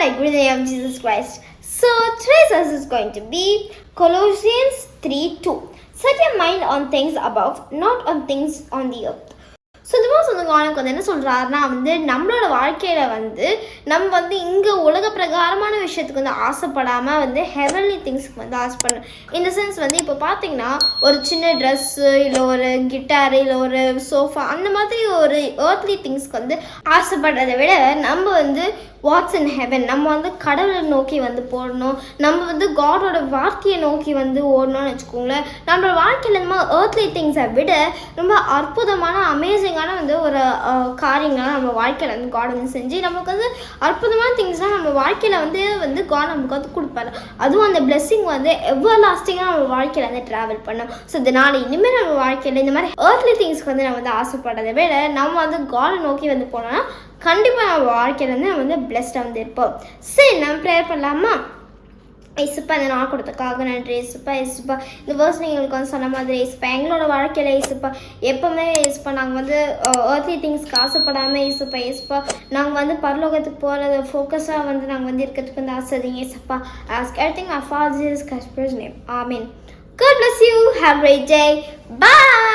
God, I greet the name of Jesus Christ. So today's verse is going to be Colossians 3 2. Set your mind on things above, not on things on the earth. So இந்த வந்து என்ன சொல்கிறாருன்னா வந்து நம்மளோட வாழ்க்கையில் வந்து நம்ம வந்து இங்கே உலக பிரகாரமான விஷயத்துக்கு வந்து ஆசைப்படாமல் வந்து ஹெவன்லி திங்ஸ்க்கு வந்து ஆசைப்படணும் இந்த சென்ஸ் வந்து இப்போ பார்த்தீங்கன்னா ஒரு சின்ன ட்ரெஸ்ஸு இல்லை ஒரு கிட்டார் இல்லை ஒரு சோஃபா அந்த மாதிரி ஒரு ஏர்த்லி திங்ஸ்க்கு வந்து ஆசைப்படுறதை விட நம்ம வந்து வாட்ஸ் இன் ஹெவன் நம்ம வந்து கடவுளை நோக்கி வந்து போடணும் நம்ம வந்து காடோட வார்த்தையை நோக்கி வந்து ஓடணும்னு வச்சுக்கோங்களேன் நம்மளோட வாழ்க்கையில் இந்த மாதிரி ஏர்த்லி திங்ஸை விட ரொம்ப அற்புதமான அற்புதமான வந்து ஒரு காரியங்கள்லாம் நம்ம வாழ்க்கையில் வந்து காட் வந்து செஞ்சு நமக்கு வந்து அற்புதமான திங்ஸ்லாம் நம்ம வாழ்க்கையில் வந்து வந்து காட் நமக்கு வந்து கொடுப்பாரு. அதுவும் அந்த பிளெஸ்ஸிங் வந்து எவ்வளோ லாஸ்டிங்காக நம்ம வாழ்க்கையில் வந்து ட்ராவல் பண்ணும். ஸோ இதனால் இனிமேல் நம்ம வாழ்க்கையில் இந்த மாதிரி ஏர்த்லி திங்ஸ்க்கு வந்து நம்ம வந்து ஆசைப்படுறதை விட நம்ம வந்து காடை நோக்கி வந்து போனோம்னா கண்டிப்பாக நம்ம வாழ்க்கையில் வந்து நம்ம வந்து பிளெஸ்டாக வந்து இருப்போம். சரி நம்ம ப்ரேயர் பண்ணலாமா? இசுப்பா இந்த நான் கொடுத்தக்காக நன்றி. இசுப்பா இசுப்பா இந்த வேர்ஸ் எங்களுக்கு வந்து சொன்ன மாதிரி இசுப்பா எங்களோட வாழ்க்கையில் இசுப்பா எப்போவுமே இசுப்பா நாங்கள் வந்து ஏர்த்லி திங்ஸ்க்கு ஆசைப்படாமல் இசுப்பா இசுப்பா நாங்கள் வந்து பரலோகத்துக்கு போகிறத ஃபோக்கஸாக வந்து நாங்கள் வந்து இருக்கிறதுக்கு வந்து ஆசைதீங்க இசுப்பா ஆஸ்க் ஐ திங் அஃபார் is கஸ்பர்ஸ் name amen God bless you. Have a great day. Bye.